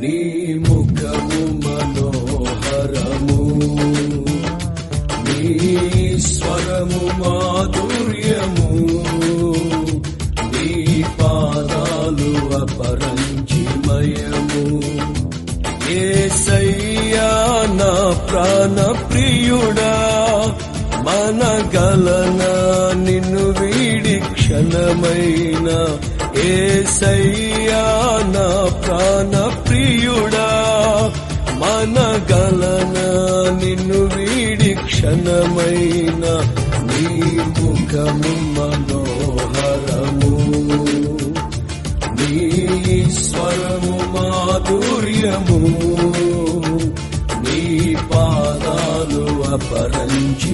నీ ముఖము మనోహరము. నీ స్వరము మాధుర్యము. నీ పాదాలు అపరంచిమయము ఏసయ్యా నా ప్రాణ ప్రియుడా మనగలనా నిన్ను వీడి క్షణమైన. ఏసయ్యా నా ప్రియుడా మనగలన నిన్ను వీడి క్షణమైన నీ ముఖము మనోహరము. నీ స్వరము మాధుర్యము. నీ పాదాలు అపరంచిమయము